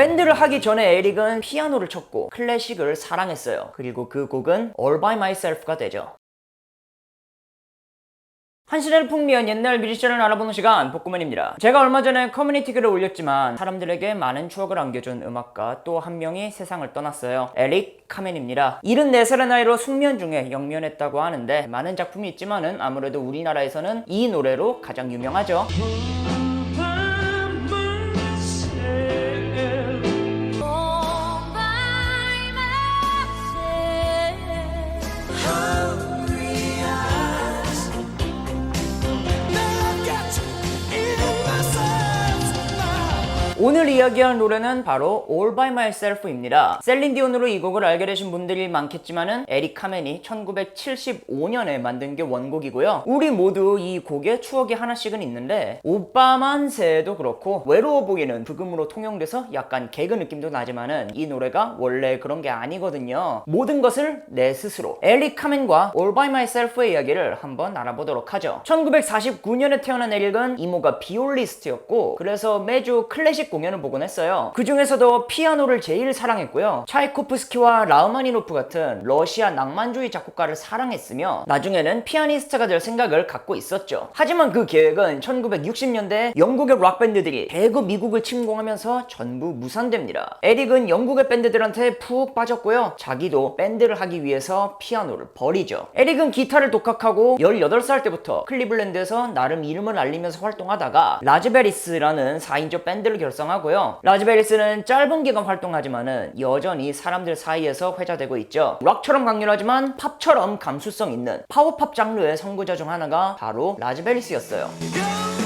밴드를 하기 전에 에릭은 피아노를 쳤고 클래식을 사랑했어요. 그리고 그 곡은 All By Myself가 되죠. 한 시대를 풍미한 옛날 뮤지션을 알아보는 시간 복구맨입니다. 제가 얼마 전에 커뮤니티 글을 올렸지만 사람들에게 많은 추억을 안겨준 음악가 또 한 명이 세상을 떠났어요. 에릭 카멘입니다. 74살의 나이로 숙면 중에 영면했다고 하는데 많은 작품이 있지만은 아무래도 우리나라에서는 이 노래로 가장 유명하죠. 오늘 이야기할 노래는 바로 All By Myself입니다. 셀린디온으로 이 곡을 알게 되신 분들이 많겠지만은 에릭 카멘이 1975년에 만든 게 원곡이고요. 우리 모두 이 곡에 추억이 하나씩은 있는데 오빠만세도 그렇고 외로워 보이는 부금으로 통용돼서 약간 개그 느낌도 나지만은 이 노래가 원래 그런 게 아니거든요. 모든 것을 내 스스로 에릭 카멘과 All By Myself의 이야기를 한번 알아보도록 하죠. 1949년에 태어난 에릭은 이모가 비올리스트였고 그래서 매주 클래식 공연을 보곤 했어요. 그 중에서도 피아노를 제일 사랑했고요. 차이코프스키와 라흐마니노프 같은 러시아 낭만주의 작곡가를 사랑했으며 나중에는 피아니스트가 될 생각을 갖고 있었죠. 하지만 그 계획은 1960년대 영국의 락밴드들이 대거 미국을 침공하면서 전부 무산됩니다. 에릭은 영국의 밴드들한테 푹 빠졌고요. 자기도 밴드를 하기 위해서 피아노를 버리죠. 에릭은 기타를 독학하고 18살 때부터 클리블랜드에서 나름 이름을 알리면서 활동하다가 라즈베리스라는 4인조 밴드를 결성 하고요. 라즈베리스는 짧은 기간 활동하지만은 여전히 사람들 사이에서 회자되고 있죠. 락처럼 강렬하지만 팝처럼 감수성 있는 파워팝 장르의 선구자 중 하나가 바로 라즈베리스였어요.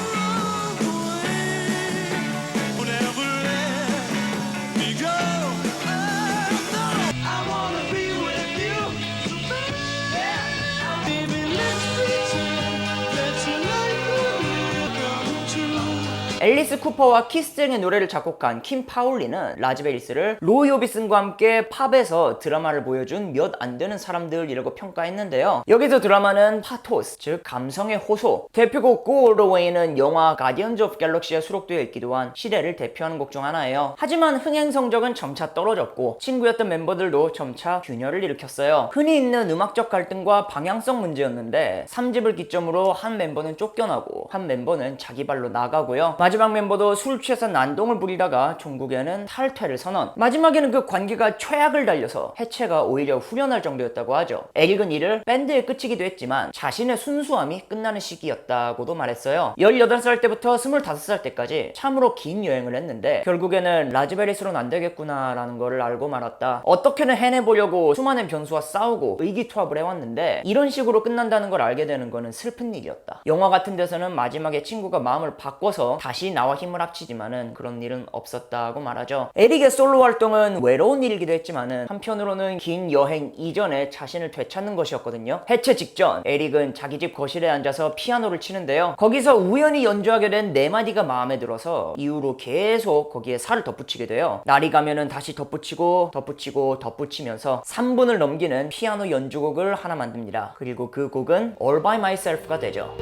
앨리스 쿠퍼와 키스 등의 노래를 작곡한 킴 파울리는 라즈베리스를 로이 오비슨과 함께 팝에서 드라마를 보여준 몇 안 되는 사람들이라고 평가했는데요. 여기서 드라마는 파토스, 즉 감성의 호소. 대표곡 Go All The Way는 영화 가디언즈 오브 갤럭시에 수록되어 있기도 한 시대를 대표하는 곡 중 하나예요. 하지만 흥행 성적은 점차 떨어졌고 친구였던 멤버들도 점차 균열을 일으켰어요. 흔히 있는 음악적 갈등과 방향성 문제였는데 3집을 기점으로 한 멤버는 쫓겨나고 한 멤버는 자기 발로 나가고요. 마지막 멤버도 술 취해서 난동을 부리다가 종국에는 탈퇴를 선언. 마지막에는 그 관계가 최악을 달려서 해체가 오히려 후련할 정도였다고 하죠. 에릭은 이를 밴드의 끝이기도 했지만 자신의 순수함이 끝나는 시기였다고도 말했어요. 18살 때부터 25살 때까지 참으로 긴 여행을 했는데 결국에는 라즈베리스로는 안 되겠구나 라는 거를 알고 말았다. 어떻게든 해내보려고 수많은 변수와 싸우고 의기투합을 해왔는데 이런 식으로 끝난다는 걸 알게 되는 거는 슬픈 일이었다. 영화 같은 데서는 마지막에 친구가 마음을 바꿔서 다시 나와 힘을 합치지만은 그런 일은 없었다고 말하죠. 에릭의 솔로 활동은 외로운 일이기도 했지만은 한편으로는 긴 여행 이전에 자신을 되찾는 것이었거든요. 해체 직전 에릭은 자기 집 거실에 앉아서 피아노를 치는데요. 거기서 우연히 연주하게 된 네 마디가 마음에 들어서 이후로 계속 거기에 살을 덧붙이게 돼요. 날이 가면은 다시 덧붙이고 덧붙이고 덧붙이면서 3분을 넘기는 피아노 연주곡을 하나 만듭니다. 그리고 그 곡은 All By Myself가 되죠.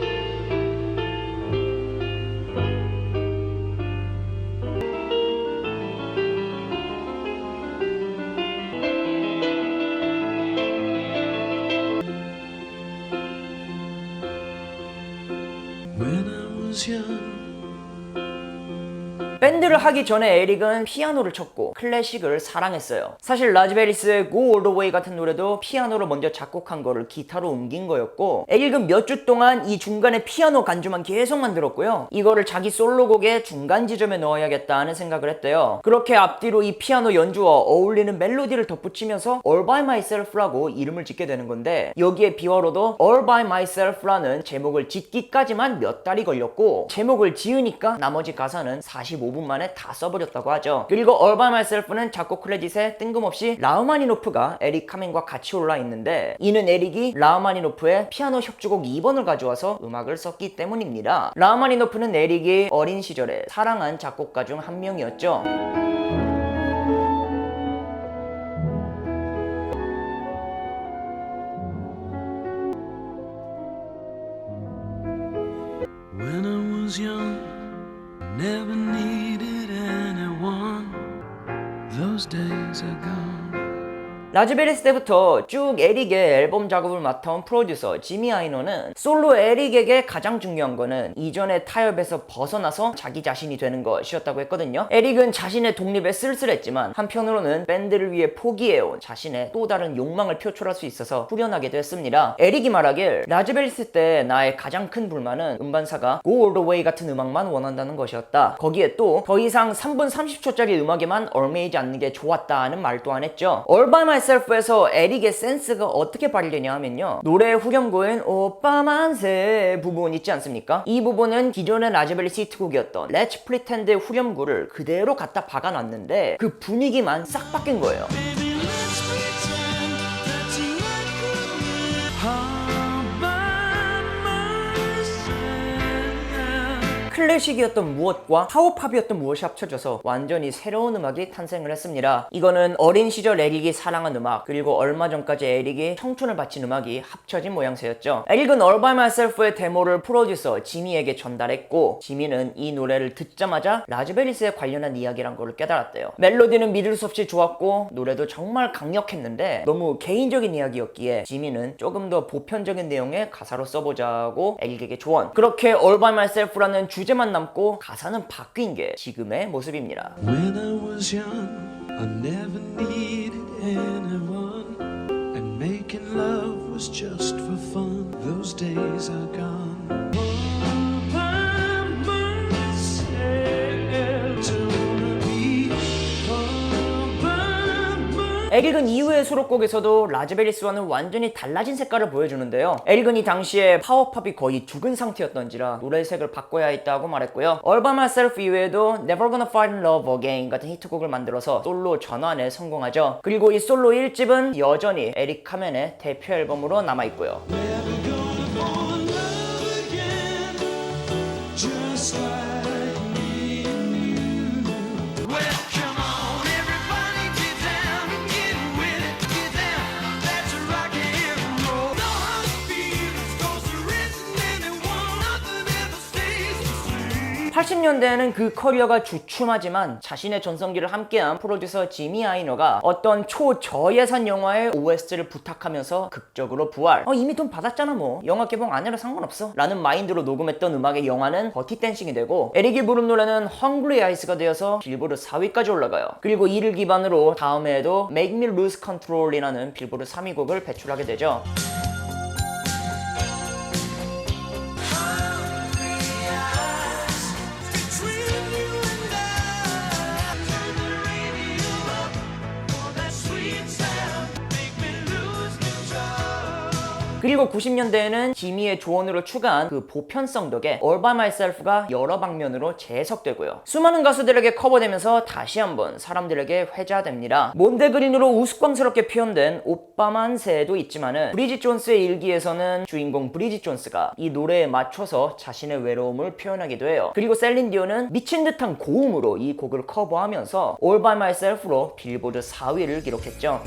When I was young, 밴드를 하기 전에 에릭은 피아노를 쳤고 클래식을 사랑했어요. 사실 라즈베리스의 Go All The Way 같은 노래도 피아노로 먼저 작곡한 거를 기타로 옮긴 거였고 에릭은 몇 주 동안 이 중간에 피아노 간주만 계속 만들었고요. 이거를 자기 솔로곡의 중간 지점에 넣어야겠다 하는 생각을 했대요. 그렇게 앞뒤로 이 피아노 연주와 어울리는 멜로디를 덧붙이면서 All By Myself라고 이름을 짓게 되는 건데 여기에 비화로도 All By Myself라는 제목을 짓기까지만 몇 달이 걸렸고 제목을 지으니까 나머지 가사는 45분 만에 다 써버렸다고 하죠. 그리고 By Myself는 작곡 크레딧에 뜬금없이 라흐마니노프가 에릭 카멘과 같이 올라 있는데 이는 에릭이 라흐마니노프의 피아노 협주곡 2번을 가져와서 음악을 썼기 때문입니다. 라흐마니노프는 에릭이 어린 시절에 사랑한 작곡가 중 한 명이었죠. 라즈베리스 때부터 쭉 에릭의 앨범 작업을 맡아온 프로듀서 지미 아이노는 솔로 에릭에게 가장 중요한 거는 이전의 타협에서 벗어나서 자기 자신이 되는 것이었다고 했거든요. 에릭은 자신의 독립에 쓸쓸했지만 한편으로는 밴드를 위해 포기해온 자신의 또 다른 욕망을 표출할 수 있어서 후련하게도 했습니다. 에릭이 말하길 라즈베리스 때 나의 가장 큰 불만은 음반사가 Go All The Way 같은 음악만 원한다는 것이었다. 거기에 또 더 이상 3분 30초짜리 음악에만 얽매이지 않는 게 좋았다는 말 또한 했죠. By Myself에서 에릭의 센스가 어떻게 발휘되냐 하면요. 노래 후렴구인 오빠 만세 부분 있지 않습니까? 이 부분은 기존의 라즈베리스 히트곡이었던 Let's Pretend의 후렴구를 그대로 갖다 박아놨는데 그 분위기만 싹 바뀐 거예요. 클래식이었던 무엇과 파워팝이었던 무엇이 합쳐져서 완전히 새로운 음악이 탄생을 했습니다. 이거는 어린 시절 에릭이 사랑한 음악 그리고 얼마 전까지 에릭이 청춘을 바친 음악이 합쳐진 모양새였죠. 에릭은 All By Myself의 데모를 프로듀서 지미에게 전달했고 지미는 이 노래를 듣자마자 라즈베리스에 관련한 이야기란 걸 깨달았대요. 멜로디는 믿을 수 없이 좋았고 노래도 정말 강력했는데 너무 개인적인 이야기였기에 지미는 조금 더 보편적인 내용의 가사로 써보자고 에릭에게 조언. 그렇게 All By Myself라는 주 제만 남고 가사는 바뀐 게 지금의 모습입니다. And making love was just for fun. Those days are gone. 에릭은 이후의 수록곡에서도 라즈베리스와는 완전히 달라진 색깔을 보여주는데요. 에릭은 이 당시에 파워팝이 거의 죽은 상태였던지라 노래 색을 바꿔야 했다고 말했고요. By Myself 이외에도 Never Gonna in Love Again 같은 히트곡을 만들어서 솔로 전환에 성공하죠. 그리고 이 솔로 1집은 여전히 에릭 카멘의 대표 앨범으로 남아있고요. Like 80년대에는 그 커리어가 주춤하지만 자신의 전성기를 함께한 프로듀서 지미 아이너가 어떤 초저예산 영화의 OST를 부탁하면서 극적으로 부활. 어, 이미 돈 받았잖아 뭐. 영화 개봉 안 해도 상관없어. 라는 마인드로 녹음했던 음악의 영화는 버티 댄싱이 되고 에릭이 부른 노래는 헝그리 아이스가 되어서 빌보드 4위까지 올라가요. 그리고 이를 기반으로 다음 해에도 Make Me Lose Control이라는 빌보드 3위 곡을 배출하게 되죠. 그리고 90년대에는 지미의 조언으로 추가한 그 보편성 덕에 All By Myself가 여러 방면으로 재해석되고요. 수많은 가수들에게 커버되면서 다시 한번 사람들에게 회자됩니다. 몬데 그린으로 우스꽝스럽게 표현된 오빠만세도 있지만은 브리짓 존스의 일기에서는 주인공 브리짓 존스가 이 노래에 맞춰서 자신의 외로움을 표현하기도 해요. 그리고 셀린 디온은 미친 듯한 고음으로 이 곡을 커버하면서 All By Myself로 빌보드 4위를 기록했죠.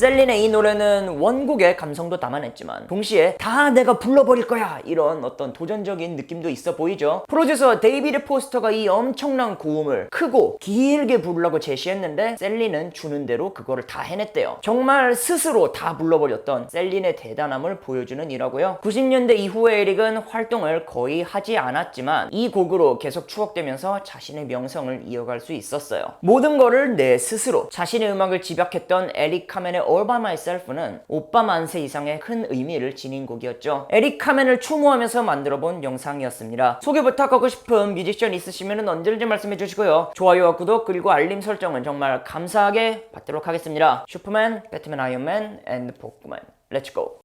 셀린의 이 노래는 원곡의 감성도 담아냈지만 동시에 다 내가 불러버릴 거야 이런 어떤 도전적인 느낌도 있어 보이죠. 프로듀서 데이비드 포스터가 이 엄청난 고음을 크고 길게 부르라고 제시했는데 셀린은 주는 대로 그거를 다 해냈대요. 정말 스스로 다 불러버렸던 셀린의 대단함을 보여주는 일하고요. 90년대 이후의 에릭은 활동을 거의 하지 않았지만 이 곡으로 계속 추억되면서 자신의 명성을 이어갈 수 있었어요. 모든 거를 내 스스로 자신의 음악을 집약했던 에릭 카멘의 All By Myself는 오빠 만세 이상의 큰 의미를 지닌 곡이었죠. 에릭 카멘을 추모하면서 만들어본 영상이었습니다. 소개 부탁하고 싶은 뮤지션 있으시면 언제든지 말씀해 주시고요. 좋아요와 구독 그리고 알림 설정은 정말 감사하게 받도록 하겠습니다. 슈퍼맨, 배트맨, 아이언맨, 앤드 복구맨. 렛츠고!